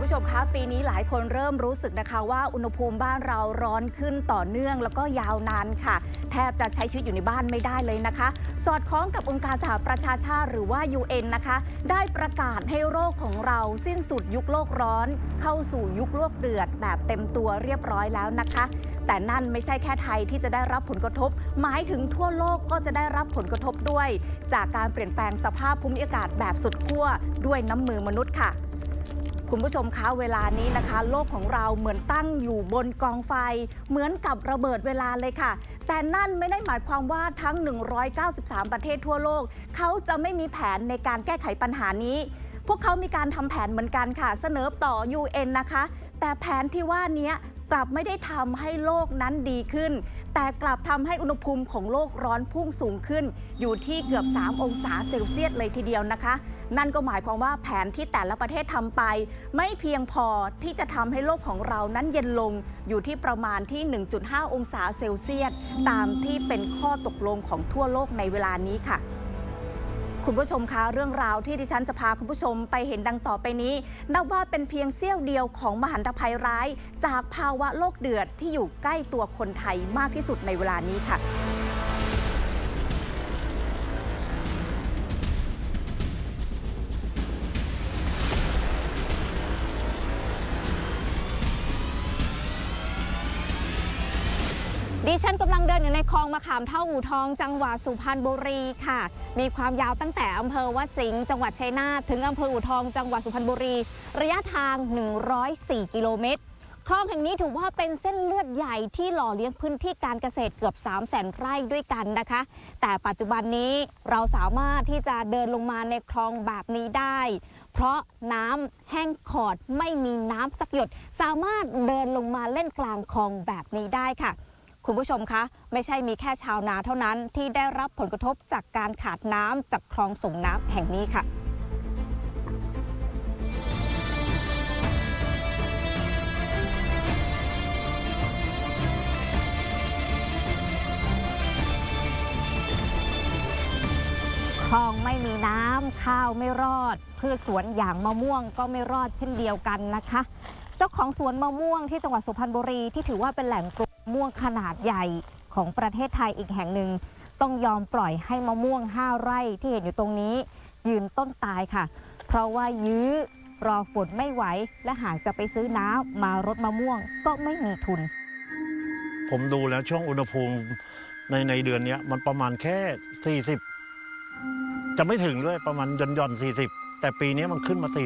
ผู้ชมคะปีนี้หลายคนเริ่มรู้สึกนะคะว่าอุณหภูมิบ้านเราร้อนขึ้นต่อเนื่องแล้วก็ยาวนานค่ะ แทบจะใช้ชีวิตอยู่ในบ้านไม่ได้เลยนะคะ สอดคล้องกับองค์การสหประชาชาติหรือว่า UN นะคะ ได้ประกาศให้โลกของเราสิ้นสุดยุคโลกร้อน เข้าสู่ยุคโลกเดือด แบบเต็มตัวเรียบร้อยแล้วนะคะ แต่นั่นไม่ใช่แค่ไทยที่จะได้รับผลกระทบ หมายถึงทั่วโลกก็จะได้รับผลกระทบด้วย จากการเปลี่ยนแปลงสภาพภูมิอากาศแบบสุดขั้วด้วยน้ำมือมนุษย์ค่ะ คุณผู้ชมคะเวลานี้นะคะ โลกของเราเหมือนตั้งอยู่บนกองไฟ เหมือนกับระเบิดเวลาเลยค่ะ แต่นั่นไม่ได้หมายความว่าทั้ง 193 ประเทศทั่วโลก เขาจะไม่มีแผนในการแก้ไขปัญหานี้ พวกเขามีการทำแผนเหมือนกันค่ะ เสนอต่อ UN นะคะ แต่แผนที่ว่านี้กลับไม่ได้ทำให้โลกนั้นดีขึ้น แต่กลับทำให้อุณหภูมิของโลกร้อนพุ่งสูงขึ้น อยู่ที่เกือบ 3 องศาเซลเซียสเลยทีเดียวนะคะ นั่นก็หมายความว่าแผนที่แต่ละประเทศทำไป ไม่เพียงพอที่จะทำให้โลกของเรานั้นเย็นลงอยู่ที่ประมาณที่ 1.5 องศาเซลเซียส ตามที่เป็นข้อตกลงของทั่วโลกในเวลานี้ค่ะคุณผู้ชมคะเรื่องราวที่ดิฉันจะพาคุณผู้ชมไปเห็นดังต่อไปนี้ นับว่าเป็นเพียงเสี้ยวเดียวของมหันตภัยร้าย จากภาวะโลกเดือดที่อยู่ใกล้ตัวคนไทยมากที่สุดในเวลานี้ค่ะ ดิฉันกำลังเดินอยู่ในคลองมะขามเท่าอู่ทอง จังหวัดสุพรรณบุรีค่ะ มีความยาวตั้งแต่อำเภอวัดสิงห์จังหวัดชัยนาทถึงอำเภออู่ทองจังหวัดสุพรรณบุรี ระยะทาง 104 กิโลเมตรคลองแห่งนี้ถือว่าเป็นเส้นเลือดใหญ่ที่หล่อเลี้ยงพื้นที่การเกษตรเกือบ 3 0 0แสนไร่ด้วยกันนะคะ แต่ปัจจุบันนี้เราสามารถที่จะเดินลงมาในคลองแบบนี้ได้ เพราะน้ำแห้งขอดไม่มีน้ำสักหยด สามารถเดินลงมาเล่นกลางคลองแบบนี้ได้ค่ะ คุณผู้ชมคะไม่ใช่มีแค่ชาวนาเท่านั้นที่ได้รับผลกระทบจากการขาดน้ำจากคลองส่งน้ำแห่งนี้ค่ะคลองไม่มีน้ำข้าวไม่รอดพืชสวนอย่างมะม่วงก็ไม่รอดเช่นเดียวกันนะคะ เจ้าของสวนมะม่วงที่จังหวัดสุพรรณบุรีที่ถือว่าเป็นแหล่งปลูกมะม่วงขนาดใหญ่ของประเทศไทยอีกแห่งหนึ่ง ต้องยอมปล่อยให้มะม่วง5ไร่ที่เห็นอยู่ตรงนี้ ยืนต้นตายค่ะ เพราะว่ายื้อรอฝนไม่ไหว และหากจะไปซื้อน้ำมารดมะม่วงก็ไม่มีทุน ผมดูแล้วช่วงอุณหภูมิในในเดือนนี้มันประมาณแค่ 40 จะไม่ถึงด้วยประมาณย่อนย่อน40 แต่ปีนี้มันขึ้นมา 43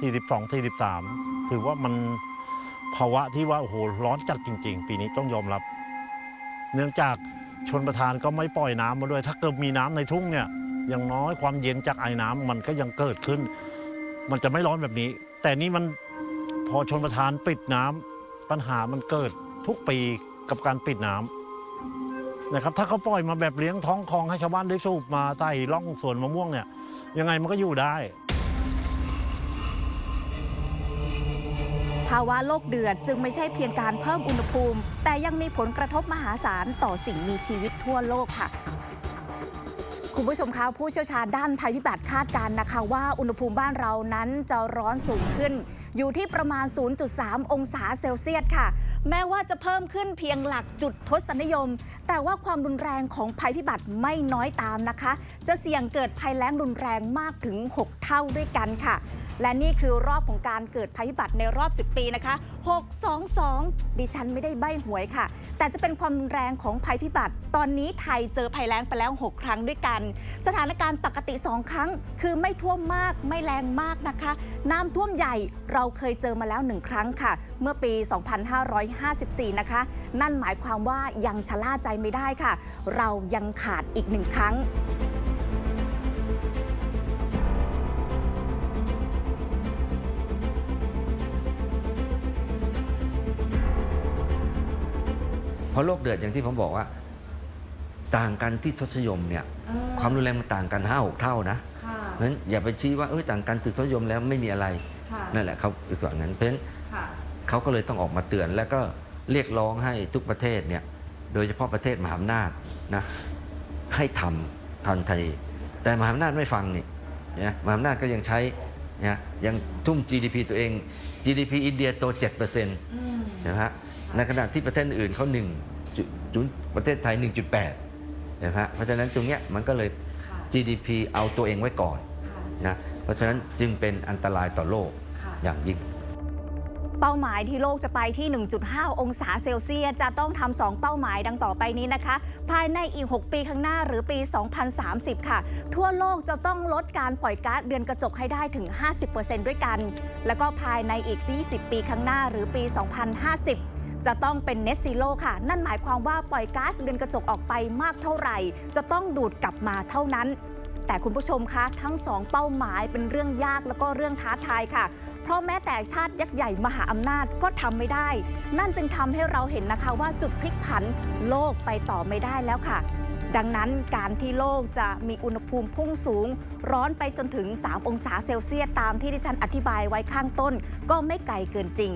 42 43 ถือว่ามันภาวะที่ว่าโอ้โหร้อนจัดจริง ๆ ปีนี้ต้องยอมรับ เนื่องจากชนประทานก็ไม่ปล่อยน้ำมาด้วย ถ้าเกิดมีน้ำในทุ่งเนี่ยอย่างน้อยความเย็นจากไอ้น้ำมันก็ยังเกิดขึ้น มันจะไม่ร้อนแบบนี้ แต่นี่มันพอชนประทานปิดน้ำปัญหามันเกิดทุกปีกับการปิดน้ำนะครับถ้าเขาปล่อยมาแบบเลี้ยงท้องคลองให้ชาวบ้านได้สูบมาใต้ร่องสวนมะม่วงเนี่ยยังไงมันก็อยู่ได้าวะโลกเดือดจึงไม่ใช่เพียงการเพิ่มอุณหภูมิ แต่ยังมีผลกระทบมหาศาลต่อสิ่งมีชีวิตทั่วโลกค่ะคุณผู้ชมคะผู้เชี่ยวชาญด้านภัยพิบัติคาดการณ์นะคะว่าอุณหภูมิบ้านเรานั้นจะร้อนสูงขึ้น อยู่ที่ประมาณ 0.3 องศาเซลเซียสค่ะ แม้ว่าจะเพิ่มขึ้นเพียงหลักจุดทศนิยม แต่ว่าความรุนแรงของภัยพิบัติไม่น้อยตามนะคะ จะเสี่ยงเกิดภัยแล้งรุนแรงมากถึง 6 เท่าด้วยกันค่ะ และนี่คือรอบของการเกิดภัยพิบัติในรอบ 10 ปีนะคะ 622 ดิฉันไม่ได้ใบ้หวยค่ะ แต่จะเป็นความแรงของภัยพิบัติ ตอนนี้ไทยเจอภัยแล้งไปแล้ว 6 ครั้งด้วยกัน สถานการณ์ปกติ 2 ครั้ง คือไม่ท่วมมากไม่แรงมากนะคะ น้ำท่วมใหญ่เราเคยเจอมาแล้ว 1 ครั้งค่ะ เมื่อปี 2554 นะคะ นั่นหมายความว่ายังชะล่าใจไม่ได้ค่ะ เรายังขาดอีกหนึ่งครั้ง ราะโลกเดือดอย่างที่ผมบอกว่า ต่างกันที่ทศนิยมเนี่ยความรุนแรงมันต่างกันห้าหกเท่านะค่ะเพราะฉะนั้นอย่าไปชี้ว่าเอ้ยต่างกันที่ทศนิยมแล้วไม่มีอะไรค่ะนั่นแหละเขาอีกอย่างนั้นเพราะฉะนั้นค่ะเขาก็เลยต้องออกมาเตือนแล้วก็เรียกร้องให้ทุกประเทศเนี่ยโดยเฉพาะประเทศมหาอำนาจนะให้ทำทันทีแต่มหาอำนาจไม่ฟังนี่นะมหาอำนาจก็ยังใช้นะยังทุ่ม GDP ตัวเอง GDP อินเดียโต7%นะฮะ ในขณะที่ประเทศอื่นเขา1จุดประเทศไทย 1.8นะฮะเพราะฉะนั้นตรงเนี้ยมันก็เลย GDP เอาตัวเองไว้ก่อนนะเพราะฉะนั้นจึงเป็นอันตรายต่อโลกอย่างยิ่ง เป้าหมายที่โลกจะไปที่ 1.5 องศาเซลเซียสจะต้องทำสองเป้าหมายดังต่อไปนี้นะคะ ภายในอีก 6 ปีข้างหน้าหรือปี 2030 ค่ะ ทั่วโลกจะต้องลดการปล่อยก๊าซเรือนกระจกให้ได้ถึง 50%ด้วยกัน แล้วก็ภายในอีก 20 ปีข้างหน้าหรือปี 2050 จะต้องเป็นเน z ซีโ o ค่ะ นั่นหมายความว่าปล่อยก๊าซเรือนกระจกออกไปมากเท่าไหร่ จะต้องดูดกลับมาเท่านั้น แต่คุณผู้ชมคะ ทั้งสองเป้าหมายเป็นเรื่องยากแล้วก็เรื่องท้าทายค่ะ เพราะแม้แต่ชาติยักษ์ใหญ่มหาอำนาจก็ทำไม่ได้ นั่นจึงทำให้เราเห็นนะคะว่าจุดพลิกผันโลกไปต่อไม่ได้แล้วค่ะดังนั้นการที่โลกจะมีอุณหภูมิพุ่งสูง ร้อนไปจนถึง 3 องศาเซลเซียสตามที่ดิฉันอธิบายไว้ข้างต้น ก็ไม่ไกลเกินจริง